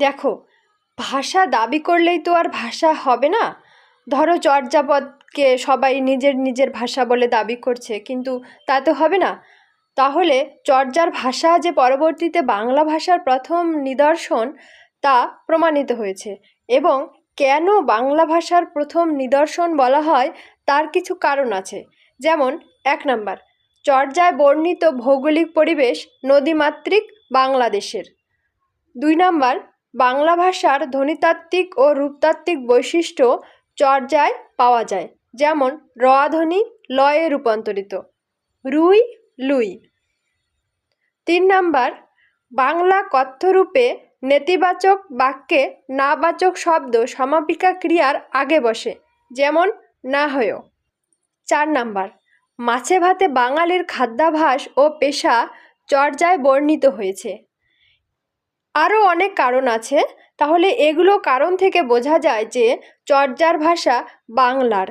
দেখো, ভাষা দাবি করলেই তো আর ভাষা হবে না। ধরো চর্যাপদকে সবাই নিজের নিজের ভাষা বলে দাবি করছে, কিন্তু তা তো হবে না। তাহলে চর্যার ভাষা যে পরবর্তীতে বাংলা ভাষার প্রথম নিদর্শন, তা প্রমাণিত হয়েছে। এবং কেন বাংলা ভাষার প্রথম নিদর্শন বলা হয়, তার কিছু কারণ আছে। যেমন, এক নাম্বার চর্যায় বর্ণিত ভৌগোলিক পরিবেশ নদীমাতৃক বাংলাদেশের। দুই নাম্বার বাংলা ভাষার ধ্বনিতাত্ত্বিক ও রূপতাত্ত্বিক বৈশিষ্ট্য চর্যায় পাওয়া যায়। যেমন রধ্বনি লয়ে রূপান্তরিত। রুই লুই। তিন নাম্বার, বাংলা কথ্যরূপে নেতিবাচক বাক্যে নাবাচক শব্দ সমাপিকা ক্রিয়ার আগে বসে, যেমন, না হয়েও চার নাম্বার, মাছে ভাতে বাঙালির খাদ্যাভাস ও পেশা চর্যায় বর্ণিত হয়েছে। আরও অনেক কারণ আছে। তাহলে এগুলো কারণ থেকে বোঝা যায় যে চর্যার ভাষা বাংলার।